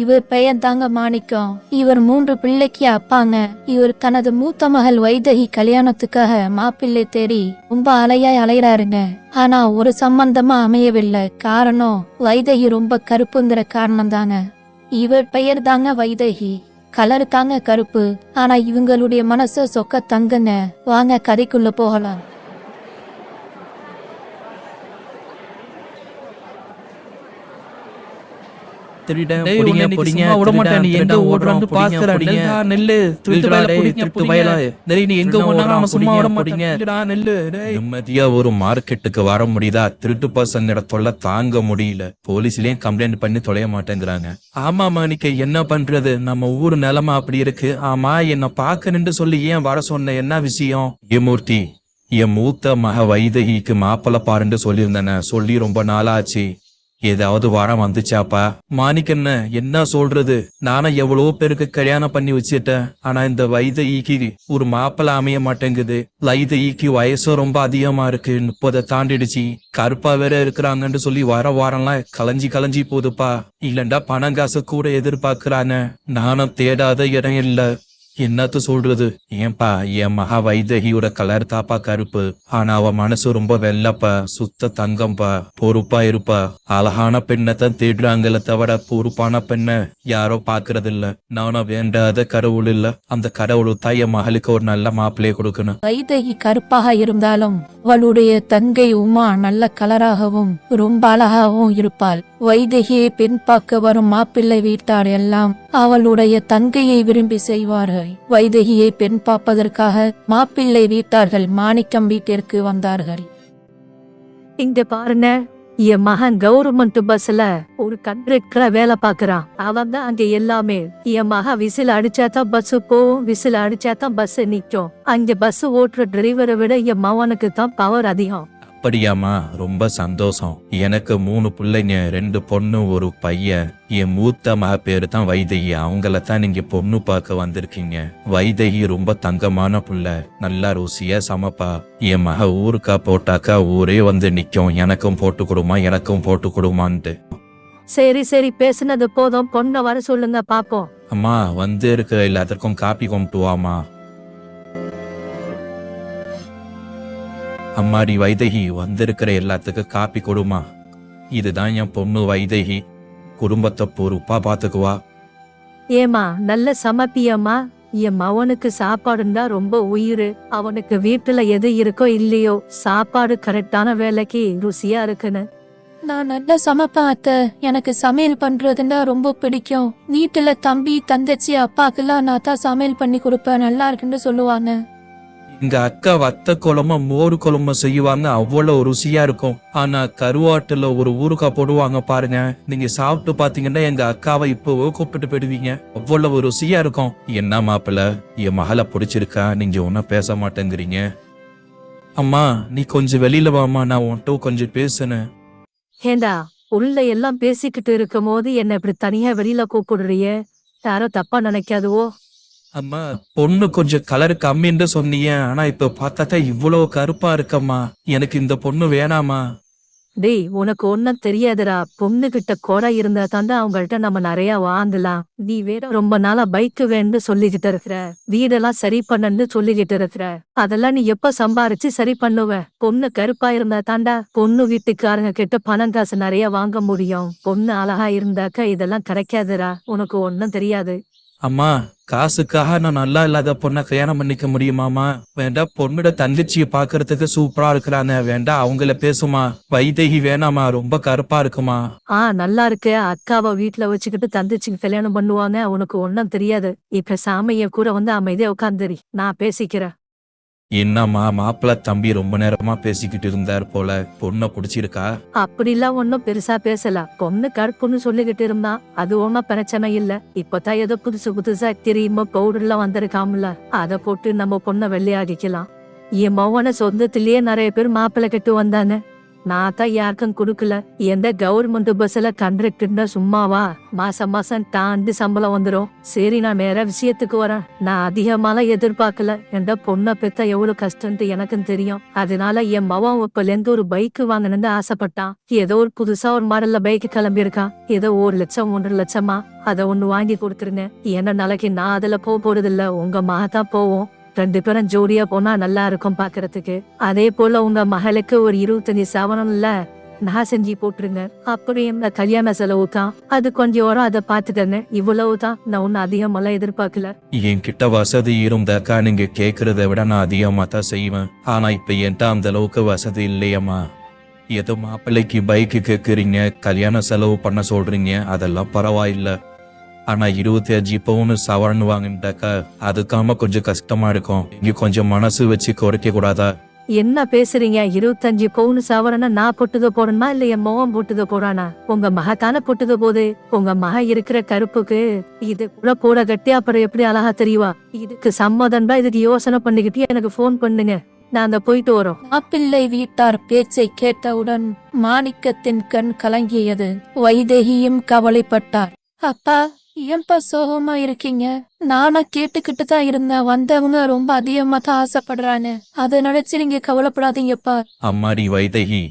இவர் பெயர் தாங்க மாணிக்கம். இவர் மூன்று பிள்ளைக்கு அப்பாங்க. இவர் தனது மூத்த மகள் வைதகி கல்யாணத்துக்காக மாப்பிள்ளை தேடி ரொம்ப அலையாய் அலையிறாருங்க. ஆனா ஒரு சம்பந்தமா அமையவில்லை. காரணம் வைதகி ரொம்ப கருப்புங்கிற காரணம் தாங்க இவர் பெயர் தாங்க வைதகி. கலர் தாங்க கருப்பு. ஆனா இவங்களுடைய மனசு சொக்க தங்குங்க வாங்க கதைக்குள்ள போகலாம். திருடன் புடிங்க புடிங்க விட மாட்டேன். எங்க நெல்லு. டேய், நீ எங்க ஓடுறான், சும்மா விட நெல்லு, டேய். நிம்மதியா ஒரு மார்க்கெட்டுக்கு வர முடியுதா? திருட்டு பசங்க தொல்லை தாங்க முடியல. போலீஸ்லயும் கம்ப்ளைண்ட் பண்ணி தொலைய மாட்டேங்கிறாங்க. ஆமா மாணிக்க என்ன பண்றது? நம்ம ஊர் நிலைமை அப்படி இருக்கு. ஆமா என்ன பாக்கணும்னு சொல்லி ஏன் வர சொன்ன? என்ன விஷயம்? ஏமூர்த்தி என் மூத்த மக வைதகிக்கு மாப்பிள்ள பாருன்னு சொல்லியிருந்தேனே. சொல்லி ரொம்ப நாளாச்சு. ஏதாவது வாரம் வந்துச்சாப்பா? மாணிக்கண்ண என்ன சொல்றது? நானும் எவ்வளவோ பேருக்கு கல்யாணம் பண்ணி வச்சுட்டேன். ஆனா இந்த வைதகிக்கு ஒரு மாப்பிள்ள அமைய மாட்டேங்குது. வைதகிக்கு வயசும் ரொம்ப அதிகமா இருக்கு. முப்பதை தாண்டிடுச்சு. கருப்பா வேற இருக்கிறாங்கன்னு சொல்லி வர வாரம்லாம் கலைஞ்சி கலைஞ்சி போகுதுப்பா இல்லண்டா பணம் காசு கூட எதிர்பார்க்கிறான. நானும் தேடாத இடம் இல்லை. என்னத்த சொல்றது? ஏன்பா என் மகா வைதகியோட கலர் தாப்பா கருப்பு. ஆனா அவ மனசு ரொம்ப வெள்ளப்பா சுத்த தங்கம்பா பொறுப்பா இருப்பா. அழகான பெண்ணை தான் தேடுறாங்கள தவிர பொறுப்பான பெண்ணை யாரோ பாக்குறது இல்ல நானும் வேண்டாத கடவுள் இல்ல. அந்த கடவுள் தான் என் மகளுக்கு ஒரு நல்ல மாப்பிள்ளையை கொடுக்கணும். வைதகி கருப்பாக இருந்தாலும் அவளுடைய தங்கை உமா நல்ல கலராகவும் ரொம்ப அழகாகவும் இருப்பாள். வைதகியை பெண் பார்க்க வரும் மாப்பிள்ளை வீட்டார் எல்லாம் அவளுடைய தங்கையை விரும்பி செய்வார்கள். வைதகியை பெண் பார்ப்பதற்காக மாப்பிள்ளை வீட்டார்கள் மாணிக்கம் வீட்டிற்கு வந்தார்கள். இங்க பாருங்க என் மகன் கவர்மெண்ட் பஸ்ல ஒரு கண்ட்ரக்டரா வேலை பாக்குறான் அவன் தான் அங்க எல்லாமே. என் மகன் விசில் அடிச்சாதான் பஸ் போகும் விசில் அடிச்சாதான் பஸ் நிக்கும் அங்க பஸ் ஓட்டுற டிரைவரை விட என் மகனுக்கு தான் பவர் அதிகம். அப்படியாம்மா? ரொம்ப சந்தோஷம். எனக்கு மூணு பிள்ளைங்க ரெண்டு பொண்ணு ஒரு பையன். என் மூத்த மக பேரு தான் வைதகி. அவங்கள தான் நீங்க பொண்ணு பார்க்க வந்திருக்கீங்க. வைதகி ரொம்ப தங்கமான புள்ள. நல்லா ருசியா சமைப்பா. என் மக ஊருக்கா போட்டாக்கா ஊரே வந்து நிக்கும். எனக்கும் போட்டு கொடுமா எனக்கும் போட்டு கொடுமான்ட்டு. சரி சரி. பேசுனது போதும். பொண்ணை வர சொல்லுங்க பாப்போம். அம்மா வந்து இருக்க எல்லாத்துக்கும் காப்பி கொண்டு வாமா அம்மாடி வைதகி வந்திருக்கிற எல்லாத்துக்கும் காப்பி கொடுமா. இதுதான் என் பொண்ணு வைதகி. குடும்பத்தை பொறுப்பா பாத்துக்குவா. ஏமா நல்ல சமப்பியம்மா. என் மவனுக்கு சாப்பாடுன்னா ரொம்ப உயிர். அவனுக்கு வீட்டுல எது இருக்கோ இல்லையோ சாப்பாடு கரெக்டான வேலைக்கு ருசியா இருக்குன்னு. நான் நல்லா சமைப்பேன் அத்தை. எனக்கு சமையல் பண்றதுன்னா ரொம்ப பிடிக்கும். வீட்டுல தம்பி தங்கச்சி அப்பாக்கெல்லாம் நான் தான் சமையல் பண்ணி கொடுப்பேன். நல்லா இருக்குன்னு சொல்லுவாங்க. எங்க அக்கா வத்த குழம்பு மோர் குழம்பு செய்வாங்க அவ்வளவு ருசியா இருக்கும். ஆனா கருவாட்டுல ஒரு ஊறுகாய் போடுவாங்க பாருங்க. நீங்க சாப்பிட்டு பாத்தீங்கன்னா எங்க அக்காவை இப்போவோ கூப்பிட்டு போயிடுவீங்க. அவ்வளவு ருசியா இருக்கும். என்ன மாப்பிள்ள என் மகளை பிடிச்சிருக்கா? நீங்க ஒன்னும் பேச மாட்டேங்கிறீங்க. அம்மா நீ கொஞ்சம் வெளியில வாமா நான் உன்கிட்ட கொஞ்சம் பேசுனேன் ஏண்டா உள்ள எல்லாம் பேசிக்கிட்டு இருக்கும் போது என்ன இப்படி தனியா வெளியில கூப்பிடுறிய? யாரோ தப்பா நினைக்காதுவோ? அம்மா பொண்ணு கொஞ்சம் கலர் கம்மின்னு சொன்னீங்க. ஆனா இப்ப பார்த்தாக்கா இவ்வளவு கருப்பா இருக்கம்மா. எனக்கு இந்த பொண்ணு வேணாமா டேய் உனக்கு ஒன்னும் தெரியாதுடா. பொண்ணு கிட்ட குறை இருந்தா தாண்டா அவங்கள்ட்ட நம்ம நிறைய வாங்கலாம் நீ வேற ரொம்ப நாளா பைக் வேணும்னு சொல்லிக்கிட்டு இருக்கிற. வீடெல்லாம் சரி பண்ணன்னு சொல்லிக்கிட்டு இருக்கிற. அதெல்லாம் நீ எப்ப சம்பாரிச்சு சரி பண்ணுவ? பொண்ணு கருப்பா இருந்தா தாண்டா பொண்ணு வீட்டுக்காரங்க கிட்ட பணம் காசு நிறைய வாங்க முடியும். பொண்ணு அழகா இருந்தாக்க இதெல்லாம் கிடைக்காதுடா. உனக்கு ஒன்னும் தெரியாது. அம்மா காசுக்காக நான் நல்லா இல்லாத பொண்ணை கல்யாணம் பண்ணிக்க முடியுமாமா? வேண்டாம் பொண்ணோட தங்கச்சியை பாக்குறதுக்கு சூப்பரா இருக்கிறாங்க வேண்டாம் அவங்கள பேசுமா? வைதேகி வேணாமா? ரொம்ப கருப்பா இருக்குமா? ஆ நல்லா இருக்கு. அக்காவை வீட்டுல வச்சுக்கிட்டு தந்தச்சிக்கு கல்யாணம் பண்ணுவாங்க உனக்கு ஒன்னும் தெரியாது. இப்ப சாமைய கூட வந்து அமைதியா உட்காந்துரி. நான் பேசிக்கிறேன். என்னம்மா மாப்பிள்ள தம்பி ரொம்ப நேரமா பேசிக்கிட்டு இருந்தார் போல. பொண்ணை பிடிச்சிருக்கா? அப்படிலாம் ஒன்னும் பெருசா பேசல. பொண்ணு கருப்புன்னு சொல்லிக்கிட்டு இருந்தான் அது ஒன்னும் பிரச்சனை இல்ல. இப்பதான் ஏதோ புதுசு புதுசா தெரியுமா பவுடர்லாம் வந்திருக்காமல அத போட்டு நம்ம பொண்ணை வெள்ளையாக்கிக்கலாம். என் மவன சொந்தத்திலேயே நிறைய பேர் மாப்பிள்ளை கட்டு வந்தானு நான் தான் யாருக்கும் கொடுக்கல. எந்த கவர்மெண்ட் பஸ்ல கண்டக்டர்னா சும்மாவா? மாசம் மாசம் தாண்டி சம்பளம் வந்துடும் சரி நான் வேற விஷயத்துக்கு வரேன். நான் அதிகமாலாம் எதிர்பார்க்கல. எந்த பொண்ணை பெத்த எவ்வளவு கஷ்டம்ட்டு எனக்கும் தெரியும். அதனால என் மவன் இப்பல இருந்து ஒரு பைக் வாங்கணும்னு ஆசைப்பட்டான். ஏதோ ஒரு புதுசா ஒரு மாடல்ல பைக் கிளம்பியிருக்கான். ஏதோ ஒரு லட்சம் ஒன்றரை லட்சமா? அதை ஒன்னு வாங்கி கொடுத்துருங்க. என்ன நாளைக்கு நான் அதுல போக போறது இல்ல உங்க மக போவோம். ரெண்டு பேரும் ஜோடியா போனா நல்லா இருக்கும் பாக்குறதுக்கு. அதே போல உங்க மகளுக்கு ஒரு இருபத்தஞ்சு சவரம்ல நான் செஞ்சு போட்டுருங்க. அப்படியே இந்த கல்யாண செலவு தான். அது கொஞ்சம் வரும் அதை பாத்துக்கங்க இவ்வளவு தான். நான் ஒன்னும் அதிகமெல்லாம் எதிர்பார்க்கல. என்கிட்ட வசதி இருந்தாக்கா நீங்க கேக்குறத விட நான் அதிகமா தான் செய்வேன். ஆனா இப்ப என்கிட்ட அந்த அளவுக்கு வசதி இல்லையம்மா. ஏதோ மாப்பிள்ளைக்கு பைக்கு கேக்குறீங்க கல்யாண செலவு பண்ண சொல்றீங்க அதெல்லாம் பரவாயில்ல. ஆனா இருபத்தி அஞ்சு பவுன் சவரன் வாங்கிட்டாக்கா அதுக்காம கொஞ்சம் கஷ்டமா இருக்கும். இங்க கொஞ்சம் மனசு வச்சு குறைக்க கூடாதா என்ன பேசுறீங்க? இருபத்தஞ்சு பவுன் சவரனை நான் பொட்டுத போடணுமா இல்ல என் மோகம் பொட்டுத போறானா? உங்க மக தானே பொட்டுத போது உங்க மக இருக்கிற கருப்புக்கு இது கூட போட கட்டி அப்புறம் எப்படி அழகா தெரியவா? இதுக்கு சம்மதம் தான் இதுக்கு யோசனை பண்ணிக்கிட்டு எனக்கு ஃபோன் பண்ணுங்க. நான் அந்த போயிட்டு வரோம். மாப்பிள்ளை வீட்டார் பேச்சை கேட்டவுடன் மாணிக்கத்தின் கண் கலங்கியது. வைதேகியும் கவலைப்பட்டார். அப்பா ஏன்பா சோகமா இருக்கீங்க? நானா கேட்டுக்கிட்டு தான் இருந்தேன். வந்தவங்க ரொம்ப அதிகமா தான் ஆசைப்படுறான்னு. அதை நினைச்சு நீங்க கவலைப்படாதீங்கப்பா. அம்மாடி வைதகி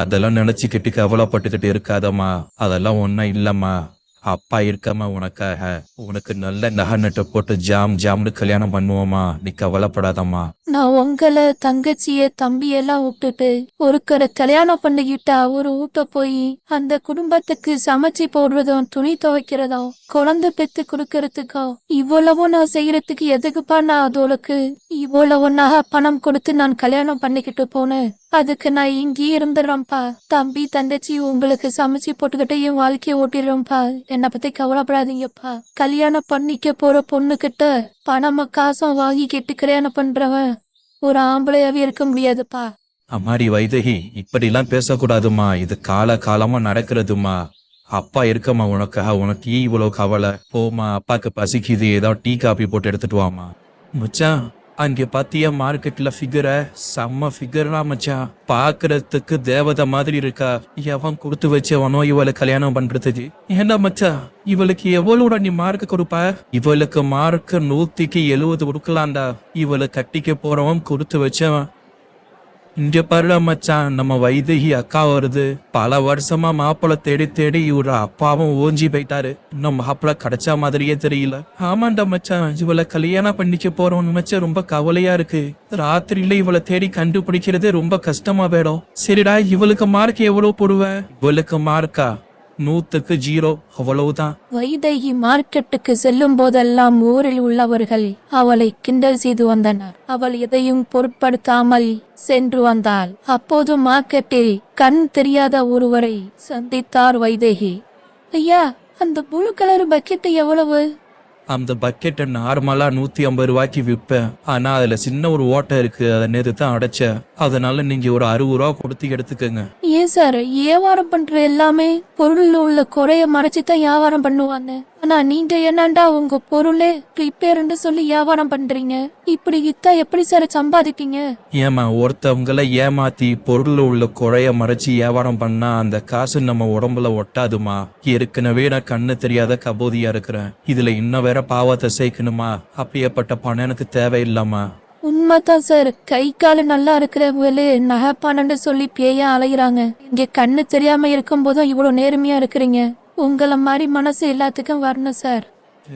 அதெல்லாம் நினைச்சுக்கிட்டு கவலைப்பட்டுக்கிட்டு இருக்காதம்மா. அதெல்லாம் ஒன்னும் இல்லம்மா. அப்பா இருக்கம்மா உனக்காக உனக்கு நல்ல நகை நட்டை போட்டு ஜாம் ஜாம்னு கல்யாணம் பண்ணுவோமா நீ கவலைப்படாதம்மா. நான் உங்களை தங்கச்சிய தம்பியெல்லாம் விட்டுட்டு ஒருக்கரை கல்யாணம் பண்ணிக்கிட்டா ஒரு ஊட்ட போய் அந்த குடும்பத்துக்கு சமைச்சு போடுறதும் துணி துவைக்கிறதும் குழந்தை பெத்து கொடுக்கறதுக்கோ இவ்வளவும் நான் செய்யறதுக்கு எதுக்குப்பா நான் அதோளுக்கு? இவ்வளவு நான் பணம் கொடுத்து நான் கல்யாணம் பண்ணிக்கிட்டு போனேன் அதுக்கு நான் இங்கேயே இருந்துடுறேன்ப்பா தம்பி தங்கச்சி உங்களுக்கு சமைச்சு போட்டுக்கிட்டு என் வாழ்க்கையை ஓட்டிடுறோம்ப்பா என்னை பத்தி கவலைப்படாதீங்கப்பா. கல்யாணம் பண்ணிக்க போற பொண்ணுகிட்ட கிட்ட காசும் வாங்கி கெட்டு கல்யாணம் பண்றவன் ஒரு ஆம்பளையாவே இருக்க முடியாதுப்பா. அம்மாடி வைதகி இப்படிலாம் பேசக்கூடாதுமா இது கால காலமா நடக்கிறதுமா அப்பா இருக்கம்மா உனக்காக. உனக்கு ஏன் இவ்வளவு கவலை? போமா அப்பாக்கு பசிக்குது. ஏதாவது டீ காபி போட்டு எடுத்துட்டு வாமா முச்சான் அங்கே பார்த்தியா மார்க்கெட்ல ஃபிகரை செம்ம ஃபிகர்னா மச்சான். பாக்குறதுக்கு தேவதை மாதிரி இருக்கா? எவன் கொடுத்து வச்சவனோ இவளை கல்யாணம் பண்றதுக்கு? ஏண்டா மச்சா இவளுக்கு எவ்வளோட நீ மார்க் கொடுப்ப? இவளுக்கு மார்க் நூத்திக்கு எழுவது கொடுக்கலாம்டா. இவளை கட்டிக்க போறவன் கொடுத்து வச்சவன். இங்க பாருடா மச்சான் நம்ம வைதேகி அக்கா வருது. பல வருஷமா மாப்பிளை தேடி தேடி இவர அப்பாவும் ஓஞ்சி போயிட்டாரு. இன்னும் மாப்பிள்ள கிடைச்சா மாதிரியே தெரியல. ஆமாண்டா மச்சான் இவளை கல்யாணம் பண்ணிக்க போறோம் நினைச்சா ரொம்ப கவலையா இருக்கு. ராத்திரியில இவளை தேடி கண்டுபிடிக்கிறது ரொம்ப கஷ்டமா போயிடும் சரிடா இவளுக்கு மார்க் எவ்வளவு போடுவ? இவளுக்கு மார்க்கா நூத்துக்கு ஜீரோ அவ்வளவுதான். வைதேகி மார்க்கெட்டுக்கு செல்லும் போதெல்லாம் ஊரில் உள்ளவர்கள் அவளை கிண்டல் செய்து வந்தனர். அவள் எதையும் பொருட்படுத்தாமல் சென்று வந்தாள். அப்போது மார்க்கெட்டில் கண் தெரியாத ஒருவரை சந்தித்தார் வைதேகி. ஐயா அந்த புழு கலர் பக்கெட் எவ்வளவு? அந்த பக்கெட்டை நார்மலா நூத்தி ஐம்பது ரூபாய்க்கு விற்பேன் ஆனா அதுல சின்ன ஒரு ஓட்டை இருக்கு. அதை நேத்து தான் அடைச்சேன். அதனால நீங்க ஒரு அறுபது ரூபா கொடுத்து எடுத்துக்கோங்க. ஏன் சார்? வியாபாரம் பண்ற எல்லாமே பொருளில் உள்ள குறைய மறைச்சு தான் வியாபாரம் பண்ணுவாங்க. ஆனா நீங்க என்னண்டா உங்க பொருளே ரிப்பேர்னு சொல்லி வியாபாரம் பண்றீங்க? இப்படி இத்தா எப்படி சார் சம்பாதிப்பீங்க? ஏமா ஒருத்தவங்கள ஏமாத்தி பொருள்ல உள்ள குறைய மறைச்சு வியாபாரம் பண்ணா அந்த காசு நம்ம உடம்புல ஒட்டாதுமா? ஏற்கனவே நான் கண்ணு தெரியாத கபோதியா இருக்கிறேன். இதுல இன்னும் வேற பாவத்தை சேர்க்கணுமா? அப்படியேப்பட்ட பணம் எனக்கு தேவையில்லாமா? உண்மைதான் சார். கை காலு நல்லா இருக்கிறவங்களே நகைப்பானன்னு சொல்லி பேயா அலைகிறாங்க இங்க கண்ணு தெரியாம இருக்கும் போதும் இவ்வளவு நேர்மையா இருக்கிறீங்க. உங்கள மாதிரி மனசு எல்லாத்துக்கும் வரணும் சார்.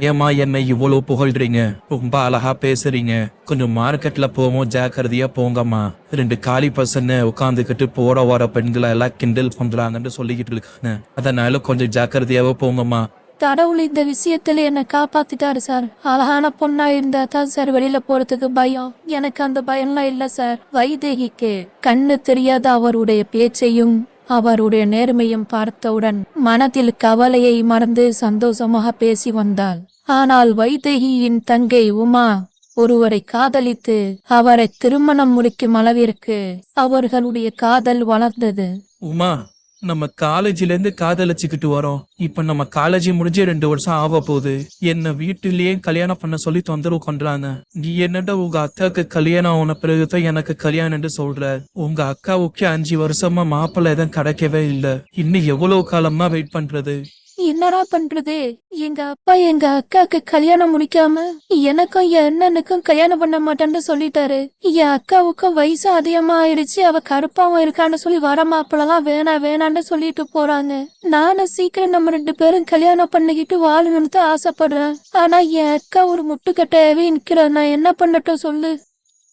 ஏமா என்னை இவ்வளவு புகழ்றீங்க? ரொம்ப அழகா பேசுறீங்க. கொஞ்சம் மார்க்கெட்ல போவோம் ஜாக்கிரதையா போங்கம்மா. ரெண்டு காலி பசங்க உட்காந்துக்கிட்டு போற வர பெண்களை எல்லாம் கிண்டல் பண்றாங்கன்னு சொல்லிக்கிட்டு இருக்காங்க. அதனால கொஞ்சம் ஜாக்கிரதையாவே போங்கம்மா. கடவுள் இந்த விஷயத்துல என்ன காப்பாத்திட்டாரு சார். அழகான பொண்ணா இருந்தா தான் சார் வெளியில போறதுக்கு பயம். எனக்கு அந்த பயம்லாம் இல்ல சார். வைதேகிக்கு கண்ணு தெரியாத அவருடைய பேச்சையும் அவருடைய நேர்மையும் பார்த்தவுடன் மனதில் கவலையை மறந்து சந்தோஷமாக பேசி வந்தாள். ஆனால் வைதேகியின் தங்கை உமா ஒருவரை காதலித்து அவரை திருமணம் முடிக்கும் அளவிற்கு அவர்களுடைய காதல் வளர்ந்தது. உமா நம்ம காலேஜ்ல இருந்து காதலிச்சுக்கிட்டு வரோம். இப்ப நம்ம காலேஜ் முடிஞ்சு ரெண்டு வருஷம் ஆக போகுது. என்ன வீட்டுலயே கல்யாணம் பண்ண சொல்லி தொந்தரவு பண்றாங்க. நீ என்னடா உங்க அக்காவுக்கு கல்யாணம் ஆன பிறகுதான் எனக்கு கல்யாணம்னு சொல்ற? உங்க அக்காவுக்கு அஞ்சு வருஷமா மாப்பிள்ளை எதுவும் கிடைக்கவே இல்லை. இன்னும் எவ்வளவு காலமா வெயிட் பண்றது? என்னடா பண்றது? எங்க அப்பா எங்க அக்காக்கு கல்யாணம் முடிக்காம எனக்கும் என் அண்ணனுக்கும் கல்யாணம் பண்ண மாட்டேன்னு சொல்லிட்டாரு. என் அக்காவுக்கும் வயசு அதிகமா ஆயிடுச்சு அவ கருப்பாவும் இருக்கான்னு சொல்லி வர மாப்பிள்ளலாம் வேணாம் வேணான்னு சொல்லிட்டு போறாங்க. நானும் சீக்கிரம் நம்ம ரெண்டு பேரும் கல்யாணம் பண்ணிக்கிட்டு வாழணும்னு தான் ஆசைப்படுறேன். ஆனா என் அக்கா ஒரு முட்டுக்கட்டையாவே நிக்கிறேன் நான் என்ன பண்ணட்டும் சொல்லு.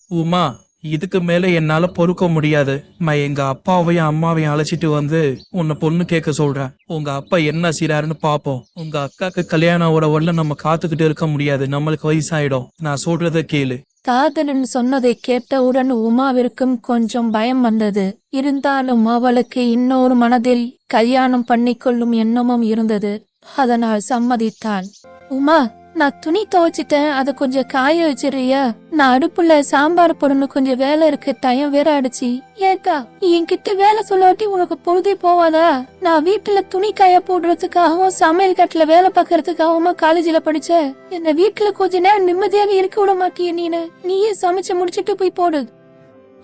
உமா இதுக்கு மேல என்னால பொறுக்க முடியாது. நான் எங்க அப்பாவையும் அம்மாவையும் அழைச்சிட்டு வந்து உன்னை பொண்ணு கேட்க சொல்றேன். உங்க அப்பா என்ன செய்யறாருன்னு பாப்போம். உங்க அக்காக்கு கல்யாணம் ஒரு வரல நம்ம காத்துக்கிட்டு இருக்க முடியாது. நம்மளுக்கு வயசாயிடும். நான் சொல்றத கேளு. காதலன் சொன்னதை கேட்டவுடன் உமாவிற்கும் கொஞ்சம் பயம் வந்தது. இருந்தாலும் அவளுக்கு இன்னொரு மனதில் கல்யாணம் பண்ணிக்கொள்ளும் எண்ணமும் இருந்தது. அதனால் சம்மதித்தான். உமா நான் துணி துவைச்சிட்டேன். அதை கொஞ்சம் காய வச்சிடுறியா? நான் அடுப்புல சாம்பார் போடணும். கொஞ்சம் வேலை இருக்கு. தயம் வேற ஆயிடுச்சு. ஏக்கா என்கிட்ட வேலை சொல்லாட்டி உனக்கு பொழுதே போவாதா நான் வீட்டுல துணி காய போடுறதுக்காகவும் சமையல் கட்டுல வேலை பாக்குறதுக்காகவும் காலேஜ்ல படிச்ச என்ன வீட்டுல கொஞ்ச நேரம் நிம்மதியாக இருக்க விட மாட்டிய நீனு. நீயே சமைச்சு முடிச்சிட்டு போய் போடு.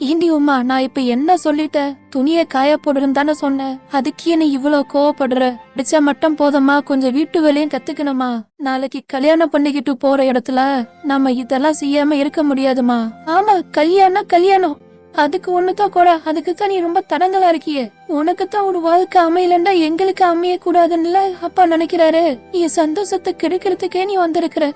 ஏண்டி உமா நான் இப்ப என்ன சொல்லிட்டேன் துணிய காய போடுறேன்னு தானே சொன்னேன் அதுக்கே நீ இவ்வளவு கோவப்படுற? பிடிச்சா மட்டும் போதமா கொஞ்சம் வீட்டு வேலையும் கத்துக்கணுமா? நாளைக்கு கல்யாணம் பண்ணிக்கிட்டு போற இடத்துல நம்ம இதெல்லாம் செய்யாம இருக்க முடியாதுமா? ஆமா கல்யாணம் கல்யாணம். அதுக்கு ஒண்ணுதான் கூட அதுக்கு தான் நீ ரொம்ப தடங்களா இருக்கியே. உனக்கு தான் ஒரு வாழ்க்கை அமையலண்டா எங்களுக்கு அமைய கூடாதுன்னு அப்பா நினைக்கிறாரு. நீ சந்தோஷத்தை கெடுக்கிறதுக்கே நீ வந்திருக்கிற.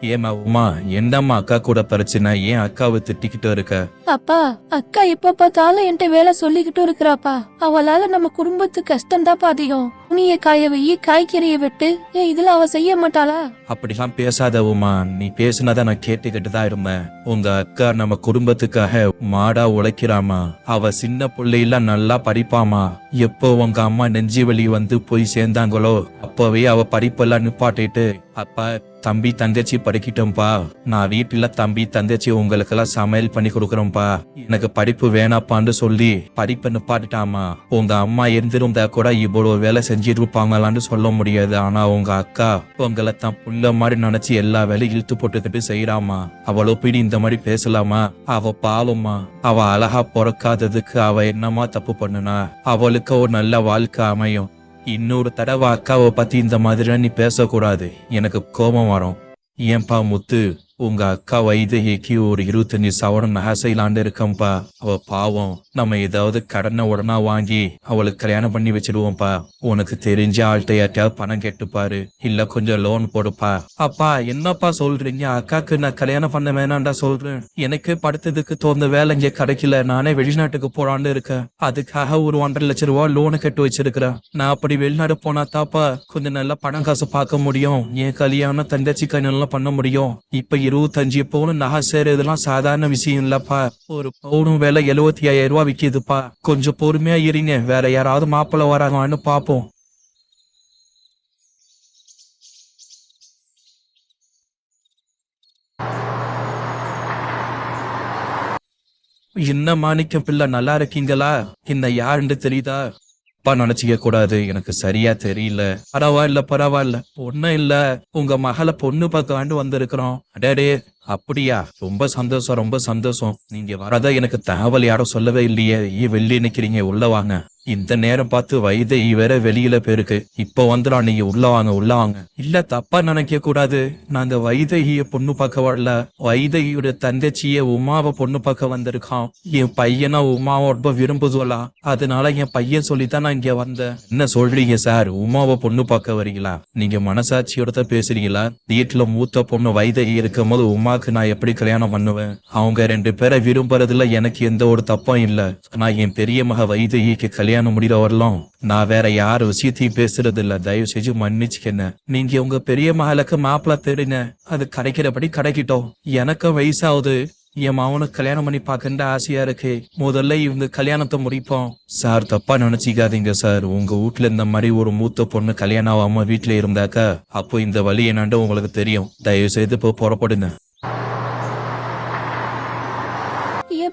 ஏமா உமா என்னம்மா அக்கா கூட பிரச்சனை ஏன் அக்காவை திட்டிக்கிட்டு இருக்க? அப்பா அக்கா எப்ப பார்த்தாலும் என்கிட்ட வேலை சொல்லிக்கிட்டும் இருக்கிறாப்பா. அவளால நம்ம குடும்பத்துக்கு கஷ்டம் தான்ப்பா அதிகம். துணிய காய வையி காய்கறிய வெட்டு. ஏன் இதுல அவ செய்ய மாட்டாளா? அப்படிலாம் பேசாத உமா. நீ பேசுனத நான் கேட்டுக்கிட்டு தான் இருந்தேன். உங்க அக்கா நம்ம குடும்பத்துக்காக மாடா உழைக்கிறாமா. அவ சின்ன பிள்ளையில நல்லா படிப்பாமா. எப்போ உங்க அம்மா நெஞ்சு வலி வந்து போய் சேர்ந்தாங்களோ அப்பவே அவ படிப்பெல்லாம் நிப்பாட்டிட்டு அப்பா தம்பி தங்கச்சி படிக்கட்டும்பா. நான் வீட்டுல தம்பி தங்கச்சி உங்களுக்கெல்லாம் சமையல் பண்ணி கொடுக்குறோம்பா. எனக்கு படிப்பு வேணாப்பான்னு சொல்லி படிப்பை நிப்பாட்டுட்டாமா. உங்க அம்மா இருந்திருந்தா கூட இவ்வளவு வேலை செஞ்சு செஞ்சிருப்பாங்களான்னு சொல்ல முடியாது. ஆனா உங்க அக்கா உங்களை தான் புள்ள மாதிரி நினைச்சு எல்லா வேலையும் இழுத்து போட்டுக்கிட்டு செய்யறாமா அவளோ பிடி இந்த மாதிரி பேசலாமா? அவ பாவம்மா. அவ அழகா பிறக்காததுக்கு அவ என்னமா தப்பு பண்ணுனா? அவளுக்கு ஒரு நல்ல வாழ்க்கை அமையும். இன்னொரு தடவை அக்காவை பத்தி இந்த மாதிரி நீ பேசக்கூடாது. எனக்கு கோபம் வரும். ஏன்பா முத்து? உங்க அக்கா வைதகிக்கு ஒரு இருபத்தஞ்சு சவரம் நகை செய்யலான்னு இருக்கம்பா. அவ பாவம் நம்ம ஏதாவது கடனை உடனா வாங்கி அவளுக்கு கல்யாணம் பண்ணி வச்சிடுவோம்ப்பா உனக்கு தெரிஞ்ச ஆள்கிட்ட யார்ட்டையாவது பணம் கேட்டுப்பாரு இல்ல கொஞ்சம் லோன் போடுப்பா. அப்பா என்னப்பா சொல்றீங்க? அக்காக்கு நான் கல்யாணம் பண்ண வேணாம்டா சொல்றேன். எனக்கு படுத்ததுக்கு தோந்த வேலை இங்க கிடைக்கல. நானே வெளிநாட்டுக்கு போறான்னு இருக்கேன். அதுக்காக ஒரு ஒன்றரை லட்சம் ரூபா லோனு கட்டு வச்சிருக்கிறேன். நான் அப்படி வெளிநாடு போனா தாப்பா கொஞ்சம் நல்லா பணம் காசு பார்க்க முடியும். என் கல்யாணம் தங்கச்சி கல்யாணம் பண்ண முடியும். இப்ப இருபத்தஞ்சு பவுன் நகை இதெல்லாம் சாதாரண விஷயம் இல்லப்பா. ஒரு பவுனும் விலை எழுபத்தி ஐயாயிரம் ரூபாய் விக்குதுப்பா. கொஞ்சம் பொறுமையா இருங்க. வேற யாராவது மாப்பிள்ள வராங்கன்னு பாப்போம். என்ன மாணிக்கம் பிள்ளை நல்லா இருக்கீங்களா? என்ன யாருன்னு தெரியுதா? அப்பா நினைச்சிக்க கூடாது. எனக்கு சரியா தெரியல. பரவாயில்ல பரவாயில்ல. பொண்ணு இல்ல. உங்க மகளை பொண்ணு பார்க்க வந்திருக்கிறோம். அடடே அப்படியா? ரொம்ப சந்தோஷம் ரொம்ப சந்தோஷம். நீங்க வரதா எனக்கு தகவல் யாரும் சொல்லவே இல்லையே. ஏன் வெளியே நிக்கிறீங்க உள்ள வாங்க. இந்த நேரம் பார்த்து வயது வேற வெளியில போயிருக்கு இப்போ வந்துடா நீங்க உள்ள வாங்க உள்ள வாங்க. இல்ல தப்பா நினைக்க கூடாது. நான் அந்த வைதகிய பொண்ணு பார்க்க வரல. வைதகியோட தங்கச்சிய உமாவை பொண்ணு பார்க்க வந்திருக்கான். என் பையனா உமாவை ரொம்ப விரும்புதுவலா. அதனால என் பையன் சொல்லித்தான் நான் இங்க வந்தேன். என்ன சொல்றீங்க சார்? உமாவை பொண்ணு பார்க்க வரீங்களா? நீங்க மனசாட்சியோட தான் பேசுறீங்களா? வீட்டுல மூத்த பொண்ணு வைதகி இருக்கும் போது உமாக்கு நான் எப்படி கல்யாணம் பண்ணுவேன்? அவங்க ரெண்டு பேரை விரும்புறதுல எனக்கு எந்த ஒரு தப்பும் இல்ல. நான் என் பெரிய மக வைதகிக்கு கல்யாணம் கல்யாணம் முடியல வரலாம் நான் வேற யார் விஷயத்தையும் பேசுறது இல்ல தயவு செஞ்சு மன்னிச்சுக்கங்க. நீங்க உங்க பெரிய மகளுக்கு மாப்பிள்ளை தேடின அது கிடைக்கிறபடி கிடைக்கிட்டோம். எனக்கும் வயசாகுது. என் மாவனுக்கு கல்யாணம் பண்ணி பார்க்கன்ற ஆசையா இருக்கு. முதல்ல இவங்க கல்யாணத்தை முடிப்போம். சார் தப்பா நினைச்சிக்காதீங்க சார். உங்க வீட்ல இந்த மாதிரி ஒரு மூத்த பொண்ணு கல்யாணம் ஆகாம வீட்டுல இருந்தாக்கா அப்போ இந்த வழி என்னன்னு உங்களுக்கு தெரியும். தயவு செய்து இப்போ புறப்படுங்க.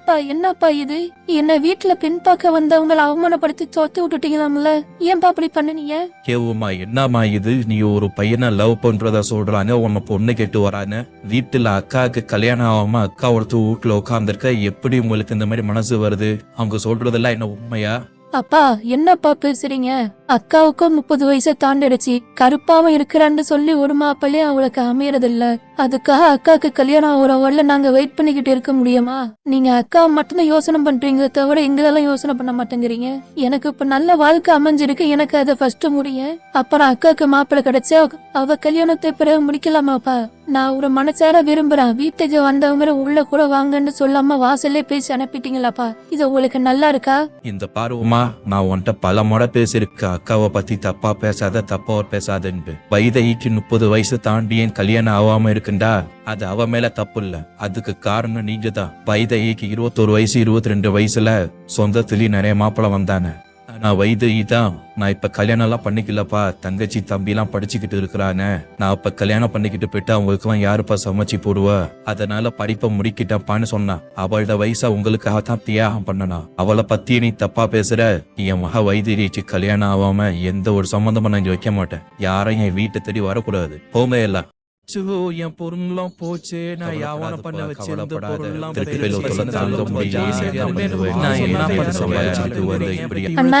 அப்பா என்னப்பா இது? என்ன வீட்டுல பெண் பார்க்க வந்தவங்கள அவமானப்படுத்தி தோத்து விட்டுட்டீங்களாம்ல? ஏன்பா அப்படி பண்ணுனீங்க? கேவுமா என்னம்மா இது? நீ ஒரு பையனை லவ் பண்றதா சொல்றாங்க உன்னை பொண்ணு கேட்டு வரான்னு வீட்டுல அக்காவுக்கு கல்யாணம் ஆகாம அக்கா ஒருத்தர் வீட்டுல உட்காந்துருக்க எப்படி உங்களுக்கு இந்த மாதிரி மனசு வருது? அவங்க சொல்றதெல்லாம் என்ன உண்மையா? அப்பா என்னப்பா பேசுறீங்க? அக்காவுக்கும் முப்பது வயசை தாண்டிடுச்சு. கருப்பாவும் இருக்கிறான்னு சொல்லி ஒரு மாப்பிள்ளே அவளுக்கு அமையறதில்ல. அதுக்காக அக்காவுக்கு கல்யாணம் ஆகிற வரல நாங்க வெயிட் பண்ணிக்கிட்டு இருக்க முடியுமா? நீங்க அக்கா மட்டும்தான் யோசனை பண்றீங்க தவிர எங்களெல்லாம் யோசனை பண்ண மாட்டேங்கிறீங்க. எனக்கு இப்ப நல்ல வாழ்க்கை அமைஞ்சிருக்கு எனக்கு அதை ஃபர்ஸ்ட் முடிய அப்புறம் அக்காவுக்கு மாப்பிள்ள கிடைச்சா அவ கல்யாணத்தை பிறகு முடிக்கலாமாப்பா? நான் ஒரு மனசார விரும்புறேன். வீட்டுக்கு வந்தவங்க உள்ள கூட வாங்கன்னு சொல்லாம வாசல்லே பேசி அனுப்பிட்டீங்களாப்பா? இது உங்களுக்கு நல்லா இருக்கா? இந்த பார்வமா நான் உன்கிட்ட பல முறை பேசியிருக்க அக்காவை பத்தி தப்பா பேசாத தப்பா பேசாதன்னு. வயதை முப்பது வயசு தாண்டி என் கல்யாணம் ஆகாம இருக்குண்டா அது அவ மேல தப்பு இல்ல அதுக்கு காரணம் நீங்க தான் வைதகிக்கு இருபத்தொரு வயசு இருபத்தி ரெண்டு வயசுல சொந்தத்திலயும் நிறைய மாப்பிள்ள வந்தானே ஆனா வைதகி தான் நான் இப்ப கல்யாணம் எல்லாம் பண்ணிக்கலப்பா. தங்கச்சி தம்பி எல்லாம் படிச்சுக்கிட்டு இருக்கிறாங்க. நான் இப்ப கல்யாணம் பண்ணிக்கிட்டு போயிட்டு அவங்களுக்குலாம் யாருப்பா சமைச்சு போடுவா? அதனால படிப்பை முடிக்கிட்டப்பான்னு சொன்னா அவளோட வயசா உங்களுக்காக தான் தியாகம் பண்ணனா அவளை பத்தி நீ தப்பா பேசுற. என் மக வைத்தியரிச்சு கல்யாணம் ஆகாம எந்த ஒரு சம்பந்தமும் நான் வைக்க மாட்டேன். யாரையும் என் வீட்டை தேடி வரக்கூடாது. போமே எல்லாம். சோ என் பொருள்லாம் போச்சு நான் யாவன பண்ண வச்சிருந்த. பொருள்லாம் அண்ணா, என்ன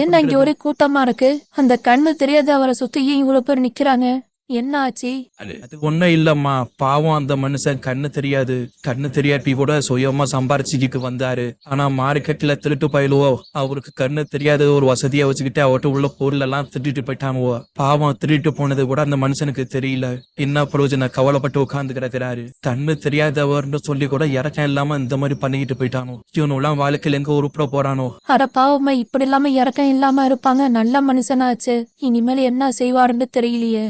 ஏன்னா இங்க? ஒரே கூட்டமா இருக்கு அந்த கண்ணு தெரியாத அவரை சுத்தி ஏன் இவ்வளவு பேர் நிக்கிறாங்க என்ன ஆச்சு அது ஒண்ணும் இல்லம்மா. பாவம் அந்த மனுஷன் கண்ணு தெரியாது. கண்ணு தெரியாட்டி கூட சுயமா சம்பாரிச்சுக்கு வந்தாரு. ஆனா மார்க்கெட்ல திருட்டு பயிலுவோ அவருக்கு கண்ணு தெரியாத ஒரு வசதியா வச்சுக்கிட்டு அவர்கிட்ட உள்ள பொருள் எல்லாம் திருட்டு போயிட்டானுவோ. பாவம் திருட்டு போனது கூட அந்த மனுஷனுக்கு தெரியல. என்ன பிரயோஜனம்? கவலைப்பட்டு உட்கார்ந்து கிடக்குறாரு கண்ணு தெரியாதவர்னு சொல்லி கூட இறக்கம் இல்லாம இந்த மாதிரி பண்ணிக்கிட்டு போயிட்டானோ இவனெல்லாம் வாழ்க்கையில எங்க உருப்பட போறானோ? அட பாவமா இப்படி இல்லாம இறக்கம் இல்லாம இருப்பாங்க. நல்ல மனுஷனாச்சு. இனிமேல் என்ன செய்வாருன்னு தெரியலையே.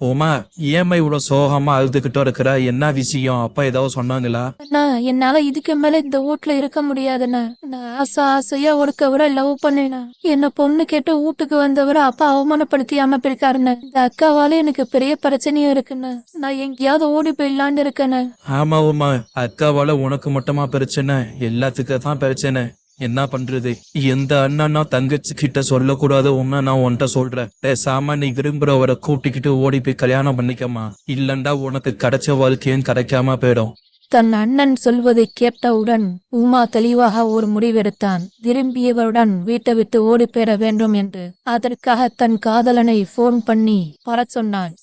ஓமா ஏமா இவ்வளவு சோகமா அழுதுகிட்டு இருக்கிற என்ன விஷயம்? அப்பா ஏதாவது சொன்னாங்களா? அண்ணா என்னால இதுக்கு மேல இந்த வீட்ல இருக்க முடியாதுண்ணா. நான் ஆசை ஆசையா ஒருக்க விட லவ் பண்ணேனா என்ன பொண்ணு கேட்டு வீட்டுக்கு வந்தவரை அப்பா அவமானப்படுத்தி அமைப்பிருக்காருண்ணே இந்த அக்காவால எனக்கு பெரிய பிரச்சனையும் இருக்குண்ணே. நான் எங்கேயாவது ஓடி போயிடலான்னு இருக்கேண்ணே. ஆமா உமா அக்காவால உனக்கு மட்டுமா பிரச்சனை? எல்லாத்துக்கும் தான் பிரச்சனை. என்ன பண்றது? எந்த அண்ணா தங்கச்சி கிட்ட சொல்லக்கூடாது உன்ன நான் உன்கிட்ட சொல்றேன். பேசாம நீ விரும்புறவரை கூட்டிக்கிட்டு ஓடி போய் கல்யாணம் பண்ணிக்கமா இல்லண்டா உனக்கு கிடைச்ச வாழ்க்கையும் கிடைக்காம போயிடும். தன் அண்ணன் சொல்வதை கேட்டவுடன் உமா தெளிவாக ஒரு முடிவெடுத்தான். விரும்பியவருடன் வீட்டை விட்டு ஓடி பெற வேண்டும் என்று அதற்காக தன் காதலனை போன் பண்ணி வரச் சொன்னான்.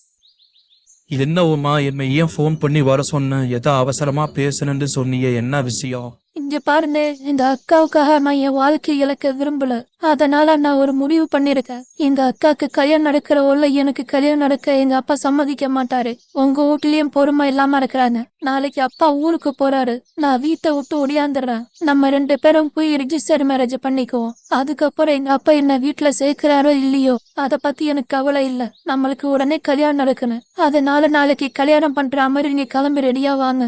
என்ன உமா என்னை ஏன் ஃபோன் பண்ணி வர சொன்ன? ஏதோ அவசரமா பேசணுன்னு சொன்னீங்க என்ன விஷயம்? இங்க பாருங்க இந்த அக்காவுக்காக நான் என் வாழ்க்கை இழக்க விரும்பல. அதனால நான் ஒரு முடிவு பண்ணிருக்கேன். எங்க அக்காக்கு கல்யாணம் நடக்கிற உள்ள எனக்கு கல்யாணம் நடக்க எங்க அப்பா சம்மதிக்க மாட்டாரு. உங்க வீட்லயும் பொறுமை இல்லாம இருக்கிறாங்க. நாளைக்கு அப்பா ஊருக்கு போறாரு. நான் வீட்டை விட்டு ஒடியாந்துடுறேன். நம்ம ரெண்டு பேரும் போய் ரிஜிஸ்டர் மேரேஜ் பண்ணிக்குவோம். அதுக்கப்புறம் எங்க அப்பா என்ன வீட்டுல சேர்க்கிறாரோ இல்லையோ அத பத்தி எனக்கு கவலை இல்ல. நம்மளுக்கு உடனே கல்யாணம் நடக்கணும். அதனால நாளைக்கு கல்யாணம் பண்ற மாதிரி நீங்க கிளம்பி ரெடியா வாங்க.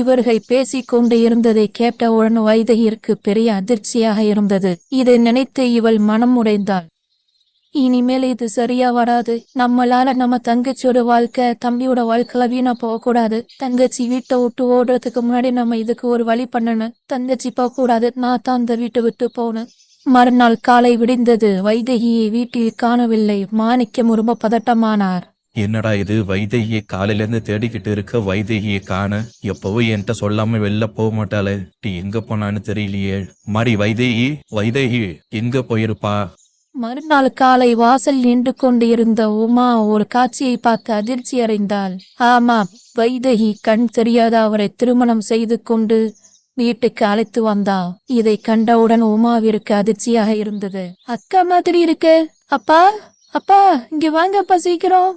இவர்கள் பேசிக் கொண்டு இருந்ததை கேட்டவுடன் வைதகிற்கு பெரிய அதிர்ச்சியாக இருந்தது. இதை நினைத்து இவள் மனம் உடைந்தாள். இனிமேல் இது சரியா வராது. நம்மளால நம்ம தங்கச்சியோட வாழ்க்கை தம்பியோட வாழ்க்கையில வீணா போகக்கூடாது. தங்கச்சி வீட்டை விட்டு ஓடுறதுக்கு முன்னாடி நம்ம இதுக்கு ஒரு வழி பண்ணணும். தங்கச்சி போகக்கூடாது. நான் தான் அந்த வீட்டை விட்டு போனேன் மறுநாள் காலை விடிந்தது. வைதகியை வீட்டில் காணவில்லை. மாணிக்கம் ரொம்ப பதட்டமானார். என்னடா இது? வைதகியை காலையில இருந்து தேடிக்கிட்டு இருக்க வைதகியை காண எப்பவும் என்கிட்ட சொல்லாம வெளில போக மாட்டாளே. நீ எங்க போனான்னு தெரியலையே. மாடி வைதேகி வைதகி எங்க போயிருப்பா? மறுநாள் காலை வாசல் நின்று கொண்டு இருந்த உமா ஒரு காட்சியை பார்த்து அதிர்ச்சி அடைந்தாள். ஆமாம் வைதகி கண் தெரியாத அவரை திருமணம் செய்து கொண்டு வீட்டுக்கு அழைத்து வந்தா. இதை கண்டவுடன் உமாவிற்கு அதிர்ச்சியாக இருந்தது. அக்கா மாதிரி இருக்கு. அப்பா அப்பா இங்க வாங்கப்பா சீக்கிரம்.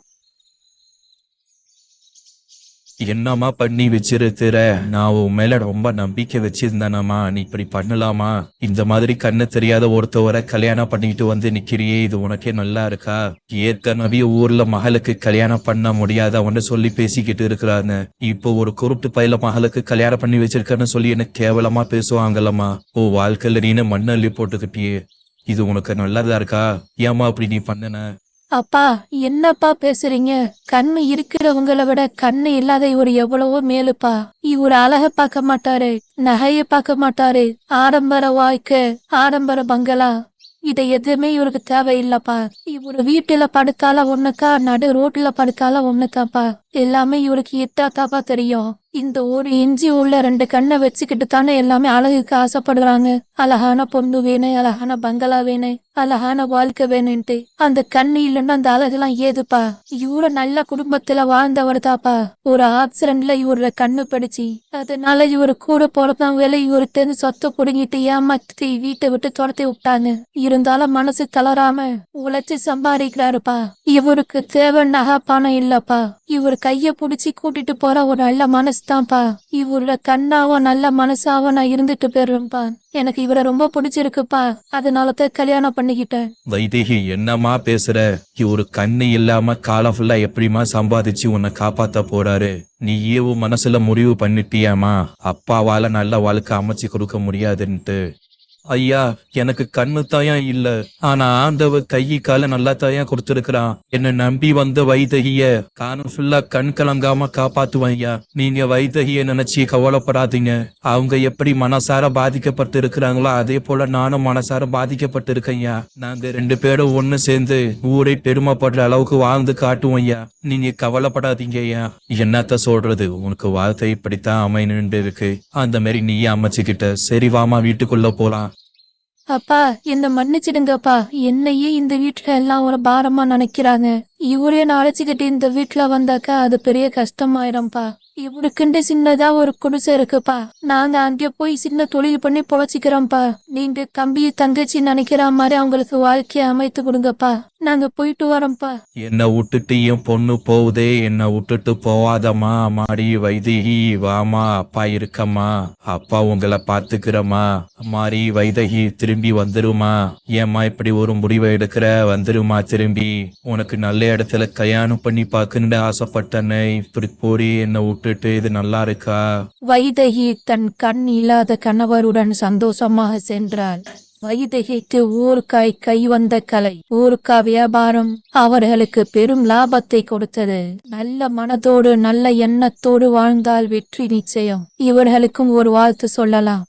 என்னம்மா பண்ணி வச்சிருக்கிற? நான் உன் மேல ரொம்ப நம்பிக்கை வச்சிருந்தேனம்மா. நீ இப்படி பண்ணலாமா? இந்த மாதிரி கண்ணு தெரியாத ஒருத்தவரை கல்யாணம் பண்ணிட்டு வந்து நிக்கிறியே இது உனக்கே நல்லா இருக்கா? ஏற்கனவே ஊர்ல மகளுக்கு கல்யாணம் பண்ண முடியாத முடியாதவன்னு சொல்லி பேசிக்கிட்டு இருக்கிறாங்க. இப்போ ஒரு குருட்டு பையில மகளுக்கு கல்யாணம் பண்ணி வச்சிருக்கன்னு சொல்லி எனக்கு கேவலமா பேசுவாங்கல்லம்மா. ஓ வாழ்க்கையில நீனு மண்ணள்ளி போட்டுக்கிட்டியே. இது உனக்கு நல்லதா இருக்கா? ஏம்மா அப்படி நீ பண்ணன? அப்பா என்னப்பா பேசுறீங்க? கண்ணு இருக்கிறவங்கள விட கண்ணு இல்லாத இவர் எவ்வளவோ மேலுப்பா. இவர் அழக பார்க்க மாட்டாரு நகைய பார்க்க மாட்டாரு. ஆடம்பர வாழ்க்கை ஆடம்பர பங்களா. இதை எதுவுமே இவருக்கு தேவையில்லப்பா. இவரு வீட்டுல படுத்தால ஒண்ணுக்கா நடு ரோட்ல படுத்தால ஒண்ணுக்காப்பா. எல்லாமே இவருக்கு இட்டாத்தாப்பா தெரியும். இந்த ஒரு இஞ்சி உள்ள ரெண்டு கண்ணை வச்சுக்கிட்டு தானே எல்லாமே அழகுக்கு ஆசைப்படுறாங்க. அழகான பொண்ணு வேணும் அழகான பங்களா வேணும் அழகான வாழ்க்கை வேணும்ட்டு அந்த கண்ணு இல்லைன்னா அந்த அழகுலாம் ஏதுப்பா? இவரு நல்ல குடும்பத்துல வாழ்ந்தவர் தாப்பா. ஒரு ஆக்சிடென்ட்ல இவரோட கண்ணு படிச்சு. அதனால இவரு கூட போறதான் வேலை இவரு தெரிஞ்சு சொத்தை புடுங்கிட்டு ஏமாத்தி வீட்டை விட்டு துரத்தி விட்டாங்க. இருந்தாலும் மனசு தளராம உழைச்சு சம்பாதிக்கிறாருப்பா. இவருக்கு தேவை நகை பணம் இல்லப்பா. இவர் கைய புடிச்சு கூட்டிட்டு போற ஒரு நல்ல மனசு தான்ப்பா இவரோட கண்ணாவும் நல்ல மனசாவும் நான் இருந்துட்டு போயிருப்பா எனக்கு இவரை ரொம்ப பிடிச்சிருக்குப்பா. அதனால தான் கல்யாணம் பண்ணிக்கிட்டேன். வைதேகி என்னம்மா பேசுற? இவரு கண்ணு இல்லாம காலம் ஃபுல்லா எப்படிம்மா சம்பாதிச்சு உன்னை காப்பாத்த போறாரு? நீயே உன் மனசுல முடிவு பண்ணிட்டியாமா அப்பாவால நல்ல வாழ்க்கை அமைச்சு கொடுக்க முடியாதுன்ட்டு. ஐயா எனக்கு கண்ணு தாயா இல்ல. ஆனா ஆண்டவர் கை கால நல்லா தாயா கொடுத்திருக்கிறான். என்ன நம்பி வந்த வைதகிய காணும் ஃபுல்லா கண் கலங்காம காப்பாத்துவேன் ஐயா. நீங்க வைதகிய நினைச்சு கவலைப்படாதீங்க. அவங்க எப்படி மனசார பாதிக்கப்பட்டு இருக்கிறாங்களோ அதே போல நானும் மனசார பாதிக்கப்பட்டு இருக்கேன் ஐயா. நாங்க ரெண்டு பேரும் ஒண்ணு சேர்ந்து ஊரை பெருமைப்படுற அளவுக்கு வாழ்ந்து காட்டுவோம் ஐயா. நீங்க கவலைப்படாதீங்க ஐயா. என்னத்த சொல்றது? உனக்கு வாழ்க்கை இப்படித்தான் அமைன்னு இருக்கு. அந்த மாதிரி நீயே அமைச்சுக்கிட்ட. சரி வாமா வீட்டுக்குள்ள போலாம். அப்பா என்ன மன்னிச்சிடுங்கப்பா. என்னையே இந்த வீட்டுல எல்லாம் ஒரு பாரமா நினைக்கிறாங்க. இவரே நான் அழைச்சிக்கிட்டு இந்த வீட்டுல வந்தாக்கா அது பெரிய கஷ்டமாயிடும்பா இவருக்குண்டு சின்னதா ஒரு குடிசை இருக்குப்பா. நாங்க அங்கே போய் சின்ன தொழில் பண்ணி பொழைச்சிக்கிறோம்ப்பா. நீங்க தம்பி தங்கச்சி நினைக்கிற மாதிரி அவங்களுக்கு வாழ்க்கையை அமைத்து கொடுங்கப்பா. நாங்க போயிட்டு வரோம்ப்பா. என்னை விட்டுட்டு என் பொண்ணு போகுதே என்னை விட்டுட்டு போவாதம்மா. மாடி வைதேகி வாமா அப்பா இருக்கம்மா. அப்பா உங்களை பாத்துக்கிறம்மா மாறி வைதகி திரும்பி வந்துருமா ஏம்மா இப்படி ஒரு முடிவை எடுக்கிற? வந்துருமா திரும்பி. உனக்கு நல்ல இடத்துல கல்யாணம் பண்ணி பார்க்கணுன்னு ஆசைப்பட்டனே. இப்படி போடி என்னை விட்டுட்டு இது நல்லா இருக்கா? வைதகி தன் கண் இல்லாத கணவருடன் சந்தோஷமாக சென்றாள். வைதகிக்கு ஊருக்காய் கை வந்த கலை. ஊருக்கா வியாபாரம் அவர்களுக்கு பெரும் லாபத்தை கொடுத்தது. நல்ல மனதோடு நல்ல எண்ணத்தோடு வாழ்ந்தால் வெற்றி நிச்சயம். இவர்களுக்கும் ஒரு வாழ்த்து சொல்லலாம்.